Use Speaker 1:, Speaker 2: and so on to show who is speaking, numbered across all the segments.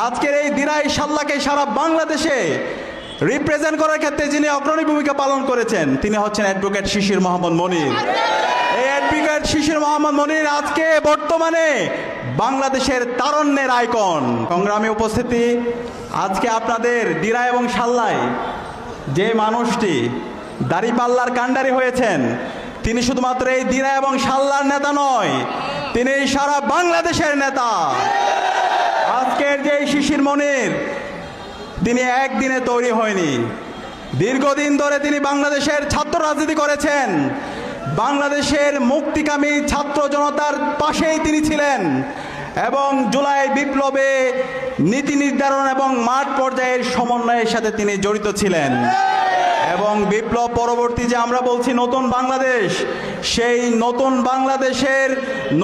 Speaker 1: আজকের এই দিনাই সাল্লাকে সারা বাংলাদেশে রিপ্রেজেন্ট করার ক্ষেত্রে যিনি অগ্রণী ভূমিকা পালন করেছেন, তিনি হচ্ছেন অ্যাডভোকেট শিশির মোহাম্মদ মনির। এই অ্যাডভোকেট শিশির মোহাম্মদ মনির আজকে বর্তমানে বাংলাদেশের তারণ্যের আইকন। সংগ্রামী উপস্থিতি, আজকে আপনাদের দিরা এবং সাল্লায় যে মানুষটি দাড়িপাল্লার কাণ্ডারি হয়েছেন, তিনি শুধুমাত্র এই দিরা এবং সাল্লার নেতা নয়, তিনি সারা বাংলাদেশের নেতা। এই শিশির মনির, তিনি একদিনে তৈরি হয়নি। দীর্ঘদিন ধরে তিনি বাংলাদেশের ছাত্র রাজনীতি করেছেন। বাংলাদেশের মুক্তিকামী ছাত্র জনতার পাশেই তিনি ছিলেন এবং জুলাই বিপ্লবে নীতি নির্ধারণ এবং মাঠ পর্যায়ের সমন্বয়ের সাথে তিনি জড়িত ছিলেন। এবং বিপ্লব পরবর্তী যে আমরা বলছি নতুন বাংলাদেশ, সেই নতুন বাংলাদেশের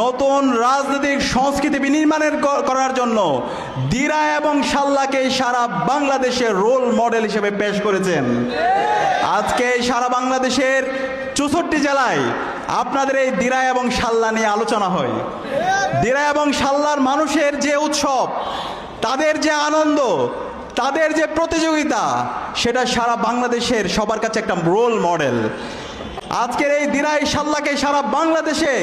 Speaker 1: নতুন রাজনৈতিক সংস্কৃতি বিনির্মাণের করার জন্য দিরা এবং সাল্লাকে সারা বাংলাদেশের রোল মডেল হিসেবে পেশ করেছেন। আজকে সারা বাংলাদেশের চৌষট্টি জেলায় আপনাদের এই দিরা এবং সাল্লা নিয়ে আলোচনা হয়। দিরা এবং সাল্লার মানুষের যে উৎসব, তাদের যে আনন্দ তাদের যে প্রতিযোগিতা, সেটা সারা বাংলাদেশের সবার কাছে একটা রোল মডেল আজকের এই দিনাই সাল্লাকে সারা বাংলাদেশে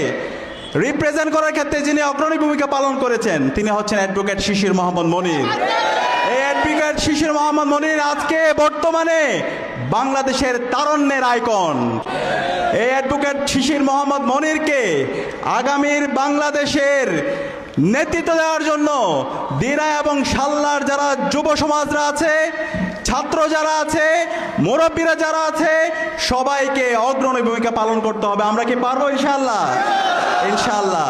Speaker 1: রিপ্রেজেন্ট করার ক্ষেত্রে যিনি অগ্রণী ভূমিকা পালন করেছেন, তিনি হচ্ছেন অ্যাডভোকেট শিশির মোহাম্মদ মনির। এই অ্যাডভোকেট শিশির মোহাম্মদ মনির আজকে বর্তমানে বাংলাদেশের তারণ্যের আইকন এই অ্যাডভোকেট শিশির মোহাম্মদ মনিরকে আগামীর বাংলাদেশের নেতৃত্ব দেওয়ার জন্য দিনা এবং সাল্লার যারা যুব সমাজরা আছে, ছাত্র যারা আছে, মুরব্বীরা যারা আছে, সবাইকে অগ্রণী ভূমিকা পালন করতে হবে। আমরা কি পারব ইনশাল্লাহ ইনশাল্লাহ